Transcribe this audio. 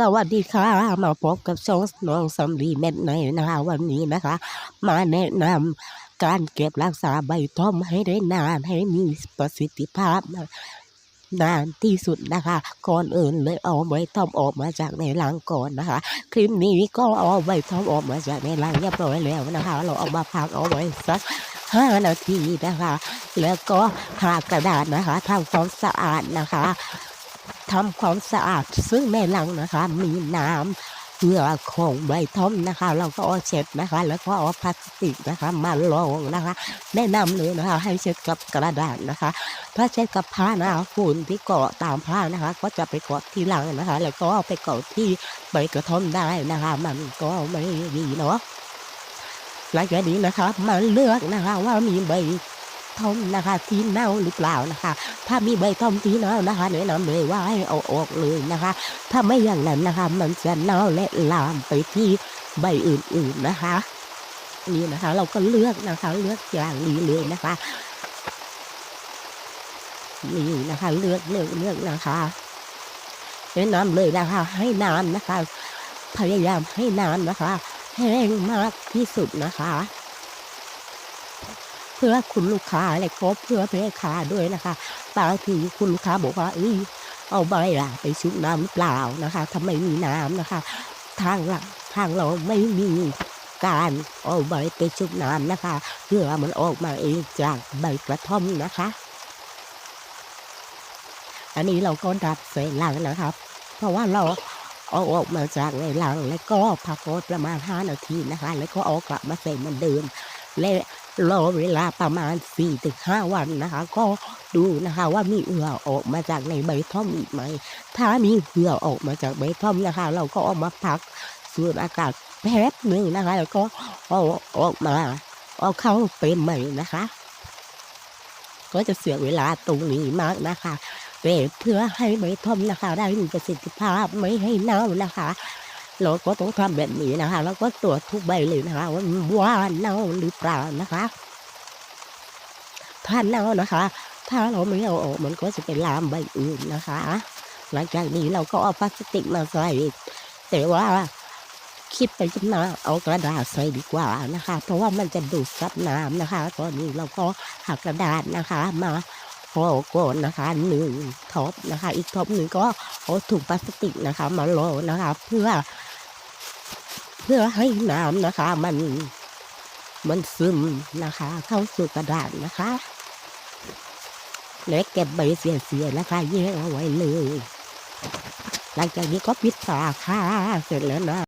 สวัสดีค่ะ มาพบกับช่องน้องสำลีเม็ดในนะคะวันนี้นะคะ มาแนะนำการเก็บรักษาใบท่อมให้ได้นานให้มีประสิทธิภาพนานที่สุดนะคะ ก่อนอื่นเลยเอาใบทอมออกมาจากในรังก่อนนะคะ คลิปนี้ก็เอาใบทอมออกมาจากในรังเรียบร้อยแล้วนะคะ เราเอามาพักเอาไว้สักห้านาทีนะคะ แล้วก็หากระดาษนะคะทำความสะอาดนะคะ ทำความสะอาดซึ่งในรังนะคะ มีน้ำเหงื่อของใบท่อมนะคะ เราก็เอาเช็ดนะคะ แล้วก็เอาพลาสติกนะคะมารองนะคะ แนะนำเลยนะคะ ให้เช็ดกับกระดาษนะคะ ถ้าเช็ดกับผ้านะคะฝุ่นที่เกาะตามผ้านะคะ ก็จะไปเกาะที่หลังนะคะ แล้วก็ไปเกาะที่ใบกระท่อมได้นะคะ มันก็ไม่ดีเนาะหลังจากนี้นะคะมาเลือกนะคะว่ามีใบ ท่อมนะคะที่เน่าหรือเปล่านะคะ ถ้ามีใบท่อมที่เน่านะคะแนะนำเลยว่าให้เอาออกเลยนะคะ ถ้าไม่อย่างนั้นนะคะ มันจะเน่าและลามไปที่ใบอื่นๆนะคะ นี่นะคะ เราก็เลือกนะคะเลือกอย่างนี้เลยนะคะนี่นะคะเลือกเลือกเลือกนะคะแนะนำเลยนะคะ ให้น้ำนะคะ พยายามให้น้ำนะคะ แห้งมากที่สุดนะคะ เพื่อคุณลูกค้าและก็เพื่อแม่ค้าด้วยนะคะบางทีคุณลูกค้าบอกว่าเอ้ยเอาใบอะไปชุบน้ำหรือเปล่านะคะทำไมมีน้ำนะคะ ทางหลังทางเราไม่มีการเอาใบไปชุบน้ำนะคะ เพื่อมันออกมาเองจากใบกระท่อมนะคะ อันนี้เราก็ดับใส่ลังนะครับ เพราะว่าเราเอาออกมาจากในลังแล้วก็พักไว้ประมาณ 5 นาทีนะคะ แล้วก็เอากลับมาใส่เหมือนเดิม และรอเวลาประมาณ4-5วันนะคะ ก็ดูนะคะว่ามีเหงื่อออกมาจากในใบท่อมอีกไหม ถ้ามีเหงื่อออกมาจากใบท่อมนะคะ เราก็เอามาพักสูดอากาศแป๊บหนึ่งนะคะ แล้วก็เอาออกมาเอาเข้าเป็นใหม่นะคะ ก็จะเสียเวลาตรงนี้มากนะคะแต่เพื่อให้ใบท่อมนะคะ ได้มีประสิทธิภาพไม่ให้เน่านะคะ เราก็ต้องทำแบบนี้นะคะแล้วก็ตรวจทุกใบเลยนะคะว่ามันว่าเน่าหรือเปล่านะคะถ้าเน่านะคะ ถ้าเราไม่เอาออกมันก็จะไปลามใบอื่นนะคะ หลังจากนี้เราก็เอาพลาสติกมาใส่แต่ว่าคิดไปจำนาเอากระดาษใส่ดีกว่านะคะ เพราะว่ามันจะดูดซับน้ำนะคะ ตอนนี้เราก็หักกระดาษนะคะมาห่อก่อนนะคะหนึ่งท็อปนะคะ อีกท็อปหนึ่งก็เอาถุงพลาสติกนะคะ มาโรนะคะ เพื่อ เพื่อให้น้ำนะคะ มันมันซึมนะคะ เข้าสู่กระดาษนะคะและเก็บใบเสียๆนะคะแยกเอาไว้เลย หลังจากนี้ก็ปิดฝาค่ะเสร็จแล้วนะ